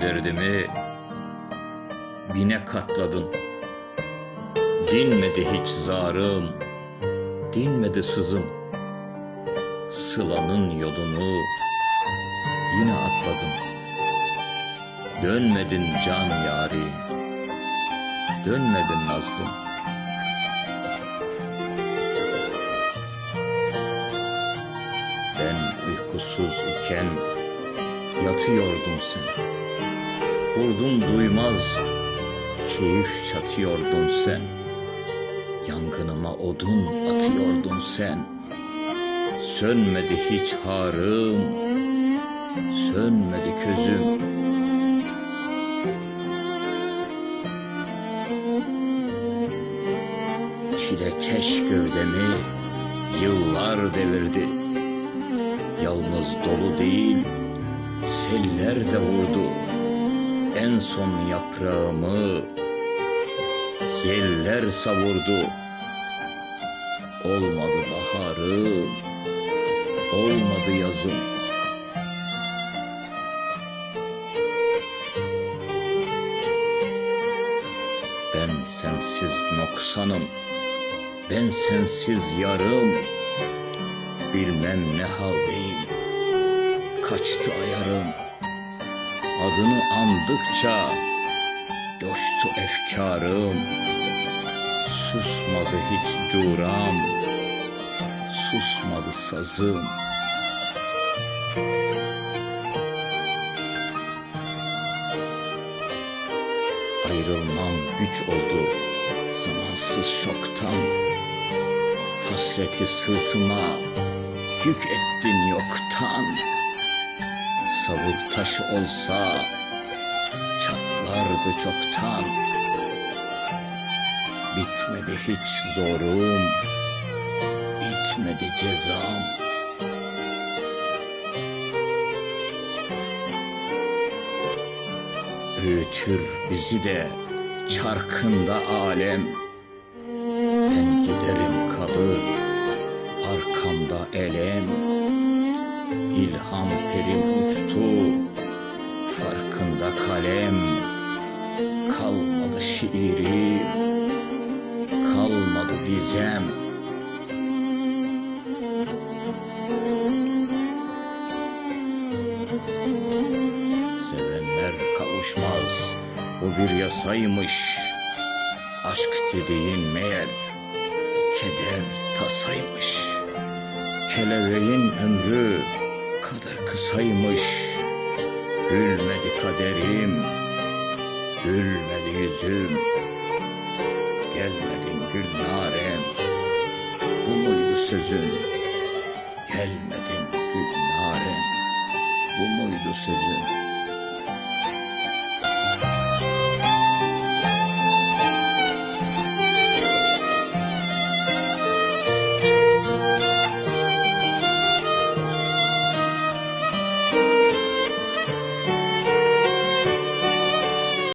derdimi bine katladın. Dinmedi hiç zarım, dinmedi sızım. Sılanın yolunu yine atladım. Dönmedin can yari, dönmedin nazlım. Ben uykusuz iken yatıyordun sen. Vurdum duymaz, keyif çatıyordun sen. Yangınıma odun atıyordun sen. Sönmedi hiç harım, sönmedi közüm. Çilekeş gövdemi yıllar devirdi. Yalnız dolu değil, seller de vurdu. En son yaprağımı yeller savurdu. Olmadı baharım, olmadı yazım. Ben sensiz noksanım, ben sensiz yarım. Bilmem ne haldeyim, kaçtı ayarım. Adını andıkça coştu efkarım. Susmadı hiç curam, susmadı sazım. Ayrılmam güç oldu zamansız şoktan. Hasreti sırtıma yük ettin yoktan. Sabır taşı olsa çatlardı çoktan. Bitmedi hiç zorum, bitmedi cezam. Öğütür bizi de çarkında alem. Ben giderim kalır arkamda elem. İlham perim uçtu farkında kalem. Kalmadı şiirim, kalmadı dizem. Sevenler kavuşmaz, bu bir yasaymış. Aşk dediğin meğer keder tasaymış. Kelebeğin ömrü kadar kısaymış. Gülmedi kaderim, gülmedi yüzüm. Gelmedin gül narem, bu muydu sözün? Gelmedin gül narem, bu muydu sözün?